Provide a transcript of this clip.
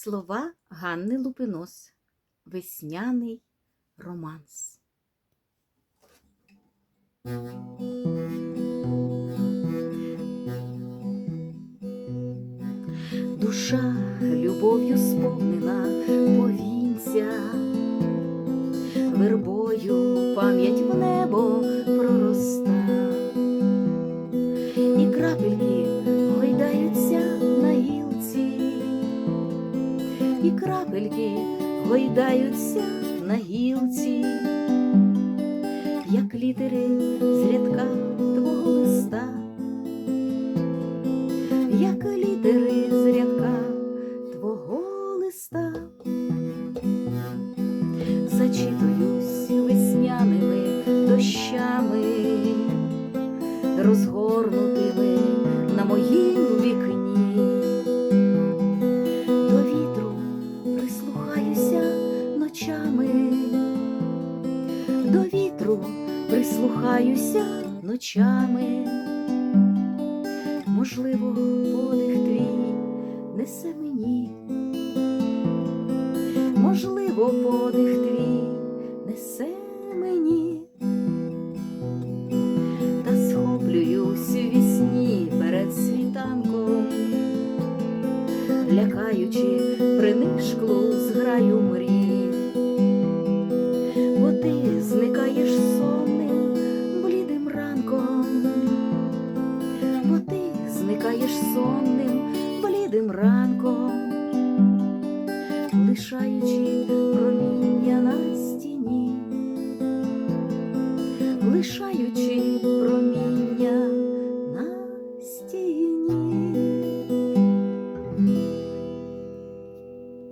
Слова Ганни Лупинос. Весняний романс. Душа любов'ю сповнена повінця, вербою пам'ять в небо і крапельки гойдаються на гілці, як літери з рядка твого листа як літери з рядка твого листа, зачитуюсь весняними дощами, розгорнутими вітру прислухаюся ночами. Можливо, подих твій несе мені, можливо, подих твій несе мені, та схоплююсь у вісні перед світанком, лякаючи принишклу зграю мрій, лишаючи проміння на стіні, лишаючи.